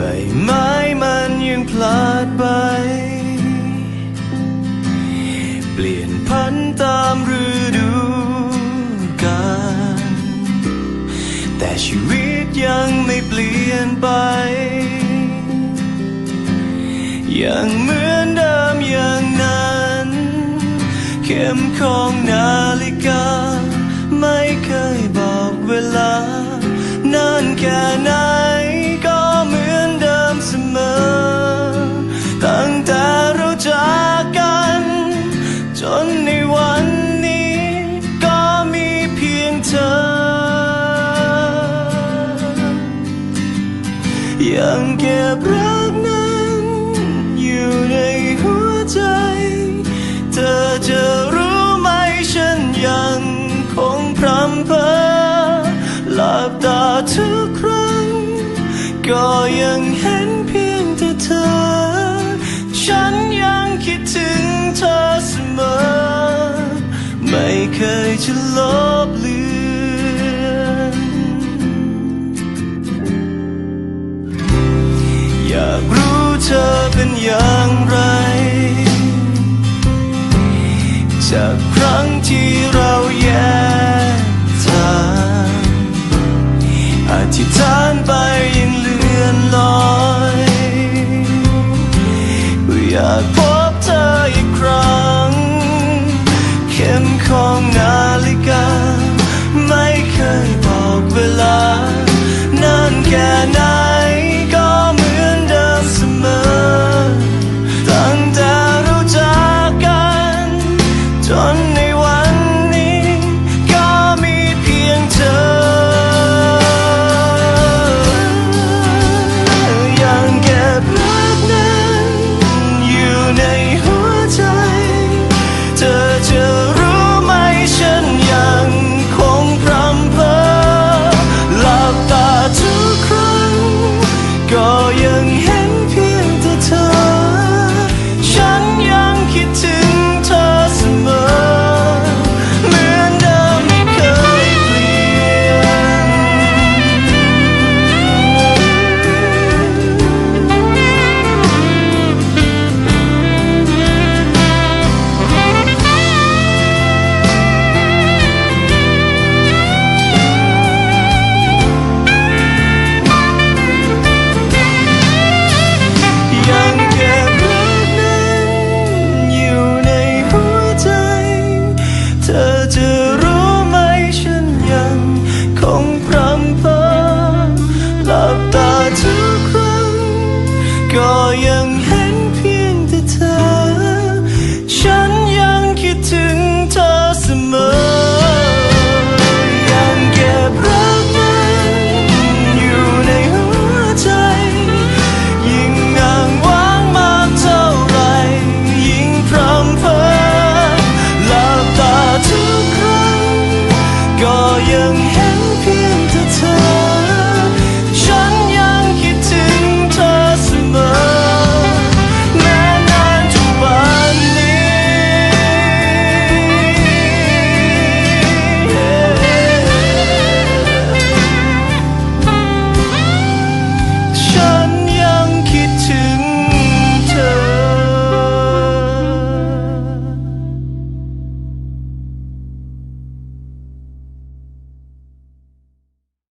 ใบไม้มันยังพลาดไป เปลี่ยนพันธุ์ตามฤดูกาลแต่ชีวิตยังไม่เปลี่ยนไป ยังเหมือนเดิมอย่างนั้นเข็มของนาฬิกา ไม่เคยบอกเวลานานแค่ไหน ยังเก็บรักนั้น อยู่ในหัวใจ เธอจะรู้ไหมฉันยังคงพรำเพอหลับตาทุกครั้ง ก็ยังเห็นเพียงแต่เธอ ฉันยังคิดถึงเธอเสมอ ไม่เคยจะลบเลือนากรู้เธอเป็นอย่างไร จากครั้งที่เราแยกทางอธิษฐานไปยังเลือนลอยอยากพบเธออีกครั้ง เข็มของนาฬิกา ไม่เคยบอกเวลานานแค่ไหน หลับตาทุกครั้งก็ยัง